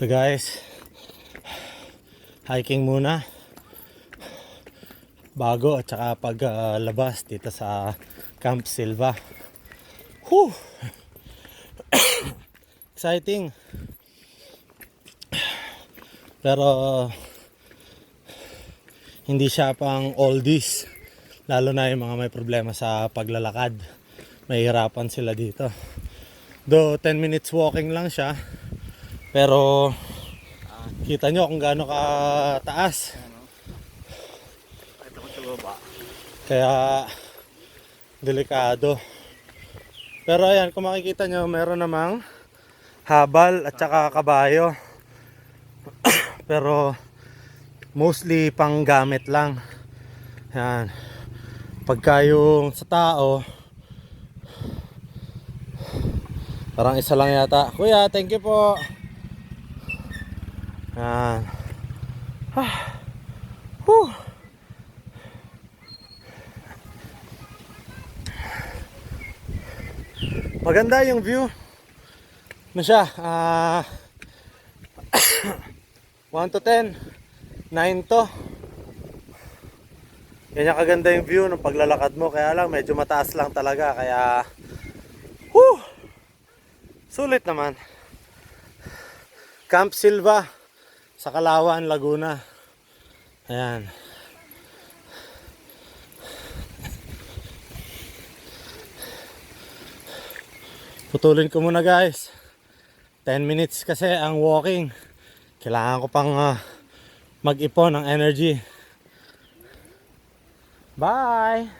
Ito guys, hiking muna bago at saka paglabas dito sa Camp Silva. Whew! Exciting. Pero hindi siya pang oldies. Lalo na yung mga may problema sa paglalakad. Mahihirapan sila dito. Though 10 minutes walking lang siya. Pero kita nyo kung gaano ka taas. Ito ko sa baba. Kaya delikado. Pero ayan, kung makikita nyo, meron namang habal at saka kabayo. Pero mostly pang gamit lang. Yan. Pagka yung sa tao, parang isa lang yata. Kuya, thank you po. Yan. Ah. Whew. Maganda yung view. Ano siya? Ah 1 to 10. 9 to. Ganyan kaganda yung view ng paglalakad mo. Kaya lang medyo mataas lang talaga. Kaya whew, sulit naman. Camp Silva sa Kalawan, Laguna. Ayan. Putulin ko muna guys. 10 minutes kasi ang walking. Kailangan ko pang ah, mag-ipon ng energy. Bye!